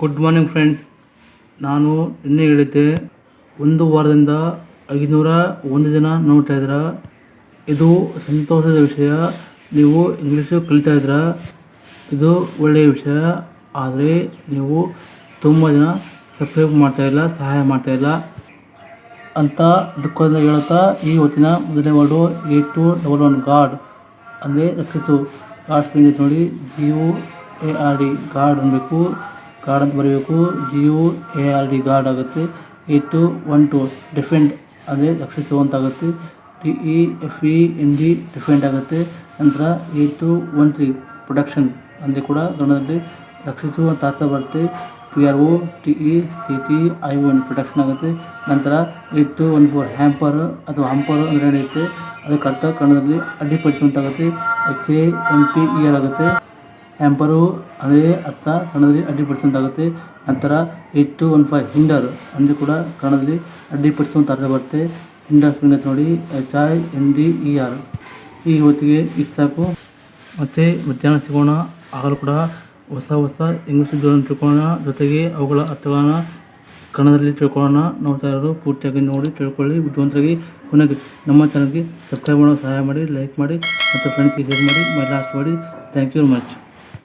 Good morning friends ನಾನು ನಿನ್ನೆ ಹೇಳಿದ್ದೆ, ಒಂದು ವಾರದಿಂದ ಐದುನೂರ ಒಂದು ಜನ ನೋಡ್ತಾ ಇದ್ದೀರ? ಇದು ಸಂತೋಷದ ವಿಷಯ. ನೀವು ಇಂಗ್ಲೀಷು ಕಲಿತಾ ಇದ್ದೀರ? ಇದು ಒಳ್ಳೆಯ ವಿಷಯ. ಆದರೆ ನೀವು ತುಂಬ ಜನ ಸಬ್ಸ್ಕ್ರೈಬ್ ಮಾಡ್ತಾ ಇಲ್ಲ, ಸಹಾಯ ಮಾಡ್ತಾ ಇಲ್ಲ ಅಂತ ದುಃಖದಿಂದ ಹೇಳುತ್ತಾ, ಈ ಹೊತ್ತಿನ ಮೊದಲನೇ word eight two double one god ಅಂದರೆ ರಕ್ಷಿಸು. ಗಾಡ್ ಸ್ಪೀಡ್ ನೋಡಿ G U A R D god ಅನ್ಬೇಕು ಗಾಡ್ ಅಂತ ಬರೀಬೇಕು. G U A R D guard ಆಗುತ್ತೆ. E two one two defend ಅಂದರೆ ರಕ್ಷಿಸು ಅಂತ ಆಗುತ್ತೆ T E F E N D defend ಆಗುತ್ತೆ. ನಂತರ A two one three production ಅಂದರೆ ಕೂಡ ಕನ್ನಡದಲ್ಲಿ ರಕ್ಷಿಸು ಅಂತ ಅರ್ಥ ಬರುತ್ತೆ. P R O T E C T I one protection ಆಗುತ್ತೆ. ನಂತರ eight two one four hamper ಅಥವಾ ಹಂಪರ್ ಅಂದರೆ ನಡೆಯುತ್ತೆ ಅದಕ್ಕೆ ಅರ್ಥ ಕನ್ನಡದಲ್ಲಿ ಅಡ್ಡಿಪಡಿಸುವಂತಾಗುತ್ತೆ. H A M P E R ಆಗುತ್ತೆ. ಹ್ಯಾಂಪರು ಅಂದರೆ ಅರ್ಥ ಕನ್ನಡದಲ್ಲಿ ಅಡ್ಡಿಪಡಿಸುವಂತಾಗುತ್ತೆ ನಂತರ eight two one five hinder ಅಂದರೆ ಕೂಡ ಕಣದಲ್ಲಿ ಅಡ್ಡಿಪಡಿಸುವಂಥ ಅರ್ಥ ಬರುತ್ತೆ. ಹಿಂಡರ್ ಸ್ಪೆಲ್ಲಿಂಗ್ ನೋಡಿ, H I N D E R. ಈ ಹೊತ್ತಿಗೆ ಇದು ಸಾಕು. ಮತ್ತು ಮಧ್ಯಾಹ್ನ ಸಿಗೋಣ, ಆಗಲೂ ಕೂಡ ಹೊಸ ಹೊಸ ಇಂಗ್ಲೀಷ್ ಶಬ್ದಗಳನ್ನು ತಿಳ್ಕೊಳ್ಳೋಣ. ಜೊತೆಗೆ ಅವುಗಳ ಅರ್ಥಗಳನ್ನು ಕನ್ನಡದಲ್ಲಿ ತಿಳ್ಕೊಳ್ಳೋಣ. ನೋಡ್ತಾ ಇರೋರು ಪೂರ್ತಿಯಾಗಿ ನೋಡಿ, ತಿಳ್ಕೊಳ್ಳಿ. ಬುದ್ಧಿವಂತರಾಗಿ ಕೊನೆಗೆ ನಮ್ಮ ಚಾನಲ್ಗೆ ಸಬ್ಸ್ಕ್ರೈಬ್ ಮಾಡೋ ಸಹಾಯ ಮಾಡಿ ಲೈಕ್ ಮಾಡಿ, ಮತ್ತು ಫ್ರೆಂಡ್ಸ್ಗೆ ಶೇರ್ ಮಾಡಿ ಮೈ ಲಾಸ್ಟ್ ಮಾಡಿ ಥ್ಯಾಂಕ್ ಯು ವೆರಿ ಮಚ್